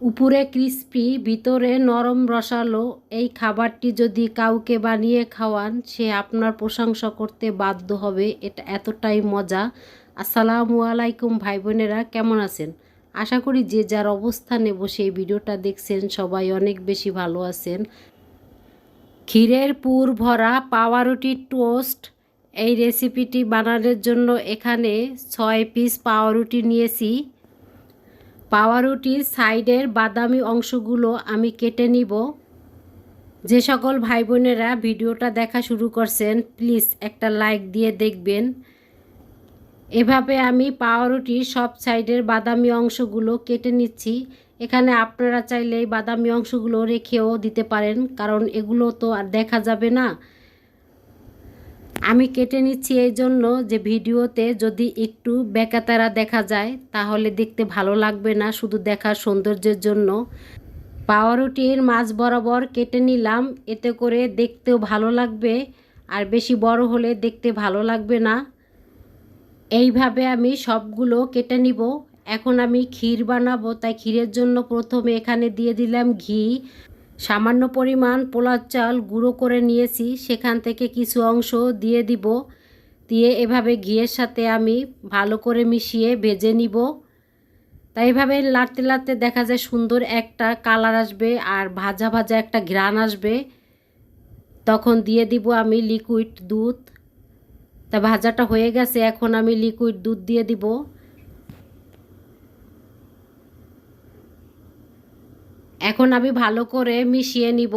উপরে ক্রিস্পি, ভিতরে নরম রসালো, এই খাবারটি যদি কাউকে বানিয়ে খাওয়ান, সে আপনার প্রশংসা করতে বাধ্য হবে। এটা এতটাই মজা। আসসালামু আলাইকুম ভাই বোনেরা কেমন আছেন? আশা করি যে যার অবস্থানে বসে এই ভিডিওটা দেখছেন, সবাই অনেক বেশি ভালো আছেন। ক্ষীরের পুর ভরা পাউরুটির টোস্ট, এই রেসিপিটি বানানোর জন্য এখানে ছয় পিস পাওয়ারুটি নিয়েছি। পাউরুটির সাইডের বাদামি অংশগুলো আমি কেটে নিব। যে সকল ভাই বোনেরা ভিডিওটা দেখা শুরু করছেন, প্লিজ একটা লাইক দিয়ে দেখবেন। এভাবে আমি পাউরুটির সব সাইডের বাদামি অংশগুলো কেটে নিচ্ছি। এখানে আপনারা চাইলে এই বাদামি অংশগুলো রেখেও দিতে পারেন, কারণ এগুলো তো আর দেখা যাবে না। আমি কেটে নিচ্ছি এই জন্য যে ভিডিওতে যদি একটু বেকাতারা দেখা যায়, তাহলে দেখতে ভালো লাগবে না শুধু দেখার সৌন্দর্যের জন্য। পাউরুটির মাছ বরাবর কেটে নিলাম, এতে করে দেখতেও ভালো লাগবে, আর বেশি বড় হলে দেখতে ভালো লাগবে না। এইভাবে আমি সবগুলো কেটে নিব। এখন আমি ক্ষীর বানাবো, তাই ক্ষীরের জন্য প্রথমে এখানে দিয়ে দিলাম ঘি সামান্য পরিমাণ পোলার চাল গুঁড়ো করে নিয়েছি, সেখান থেকে কিছু অংশ দিয়ে দিব। দিয়ে এভাবে ঘিয়ের সাথে আমি ভালো করে মিশিয়ে ভেজে নিব। তাই এভাবে লাড়তে লাড়তে দেখা যায় সুন্দর একটা কালার আসবে আর ভাজা ভাজা একটা ঘ্রাণ আসবে। তখন দিয়ে দিব আমি লিকুইড দুধ। তা ভাজাটা হয়ে গেছে, এখন আমি লিকুইড দুধ দিয়ে দিব। এখন আমি ভালো করে মিশিয়ে নিব।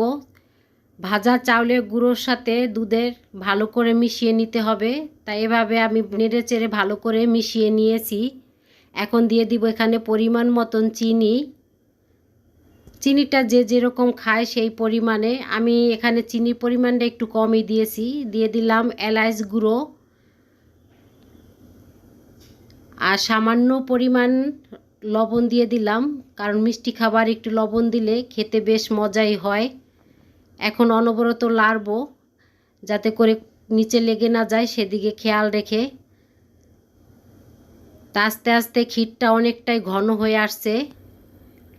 ভাজা চাউলের গুঁড়োর সাথে দুধের ভালো করে মিশিয়ে নিতে হবে। তাই এভাবে আমি নেড়ে চেড়ে ভালো করে মিশিয়ে নিয়েছি। এখন দিয়ে দিব এখানে পরিমাণ মতন চিনি। চিনিটা যে যেরকম খায় সেই পরিমাণে। আমি এখানে চিনির পরিমাণটা একটু কমই দিয়েছি। দিয়ে দিলাম এলাইচ গুঁড়ো। আর সামান্য পরিমাণ লবণ দিয়ে দিলাম, কারণ মিষ্টি খাবার একটু লবণ দিলে খেতে বেশ মজাই হয়। এখন অনবরত লাড়বো, যাতে করে নিচে লেগে না যায় সেদিকে খেয়াল রেখে। আস্তে আস্তে ক্ষীরটা অনেকটাই ঘন হয়ে আসছে।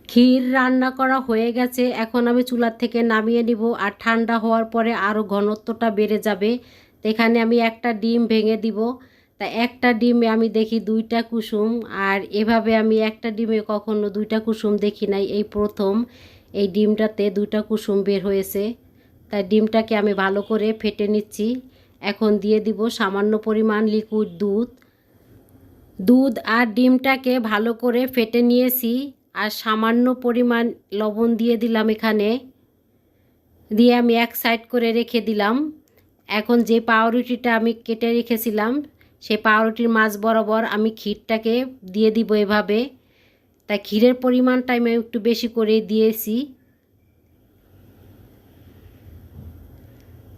ক্ষীর রান্না করা হয়ে গেছে, এখন আমি চুলার থেকে নামিয়ে নিব আর ঠান্ডা হওয়ার পরে আরও ঘনত্বটা বেড়ে যাবে। এখানে আমি একটা ডিম ভেঙে দিব। তা একটা ডিমে আমি দেখি দুইটা কুসুম আর এভাবে আমি একটা ডিমে কখনো দুইটা কুসুম দেখি নাই। এই প্রথম এই ডিমটাতে দুইটা কুসুম বের হয়েছে। তাই ডিমটাকে আমি ভালো করে ফেটে নিচ্ছি। এখন দিয়ে দিব সামান্য পরিমাণ লিকুইড দুধ। দুধ আর ডিমটাকে ভালো করে ফেটে নিয়েছি আর সামান্য পরিমাণ লবণ দিয়ে দিলাম এখানে। দিয়ে আমি এক সাইড করে রেখে দিলাম। এখন যে পাউরুটিটা আমি কেটে রেখেছিলাম সেই পাউরুটির মাছ বরাবর আমি ক্ষীরটাকে দিয়ে দিব এভাবে। তাই ক্ষীরের পরিমাণটা আমি একটু বেশি করে দিয়েছি।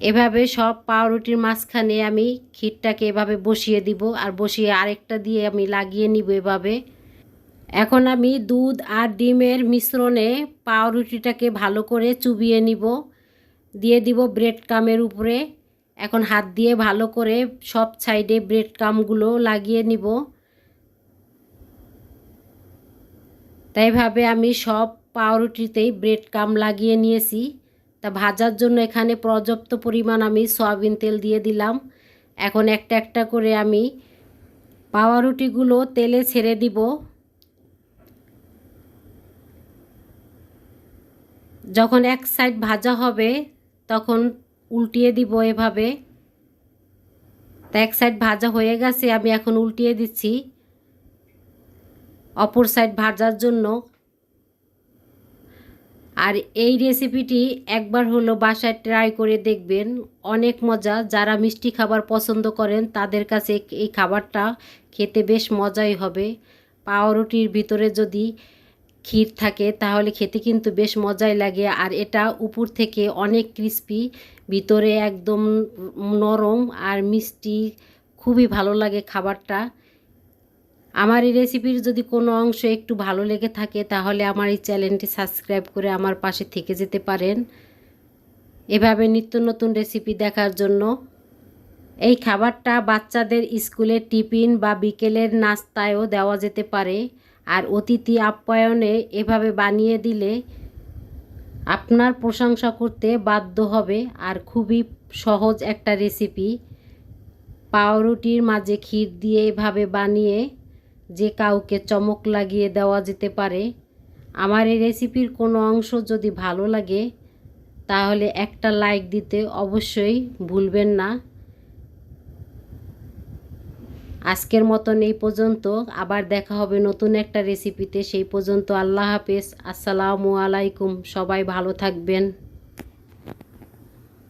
এভাবে সব পাউরুটির মাঝখানে আমি ক্ষীরটাকে এভাবে বসিয়ে দিব আর বসিয়ে আরেকটা দিয়ে আমি লাগিয়ে নিব এভাবে। এখন আমি দুধ আর ডিমের মিশ্রণে পাউরুটিটাকে ভালো করে চুবিয়ে নিব। দিয়ে দিব ব্রেড কামের উপরে। এখন হাত দিয়ে ভালো করে সব সাইডে ব্রেড কামগুলো লাগিয়ে নিব। তাইভাবে আমি সব পাউরুটিতেই ব্রেড কাম লাগিয়ে নিয়েছি। তা ভাজার জন্য এখানে পর্যাপ্ত পরিমাণ আমি সয়াবিন তেল দিয়ে দিলাম। এখন একটা একটা করে আমি পাউরুটিগুলো তেলে ছেড়ে দিব। যখন এক সাইড ভাজা হবে, তখন উল্টিয়ে দিব এভাবে। তা এক সাইড ভাজা হয়ে গেছে, আমি এখন উল্টিয়ে দিচ্ছি। অপর সাইড ভাজার জন্য। আর এই রেসিপিটি একবার হলো বাসায় ট্রাই করে দেখবেন। অনেক মজা। যারা মিষ্টি খাবার পছন্দ করেন, তাদের কাছে এই খাবারটা খেতে বেশ মজাই হবে। পাউরুটির ভিতরে যদি ক্ষীর থাকে, তাহলে খেতে কিন্তু বেশ মজাই লাগে। আর এটা উপর থেকে অনেক ক্রিস্পি ভিতরে একদম নরম আর মিষ্টি, খুবই ভালো লাগে খাবারটা। আমার এই রেসিপির যদি কোনো অংশ একটু ভালো লেগে থাকে, তাহলে আমার এই চ্যানেলটি সাবস্ক্রাইব করে আমার পাশে থেকে যেতে পারেন। এভাবে নিত্য নতুন রেসিপি দেখার জন্য। এই খাবারটা বাচ্চাদের স্কুলের টিফিন বা বিকেলের নাস্তায়ও দেওয়া যেতে পারে। আর অতিথি আপ্যায়নে এভাবে বানিয়ে দিলে আপনার প্রশংসা করতে বাধ্য হবে। আর খুবই সহজ একটা রেসিপি। পাউরুটির মাঝে ক্ষীর দিয়ে এভাবে বানিয়ে যে কাউকে চমক লাগিয়ে দেওয়া যেতে পারে। আমার এই রেসিপির কোনো অংশ যদি ভালো লাগে, তাহলে একটা লাইক দিতে অবশ্যই ভুলবেন না। আজকের মতন এই পর্যন্ত। আবার দেখা হবে নতুন একটা রেসিপিতে সেই পর্যন্ত আল্লাহ হাফেজ। আসসালামু আলাইকুম। সবাই ভালো থাকবেন।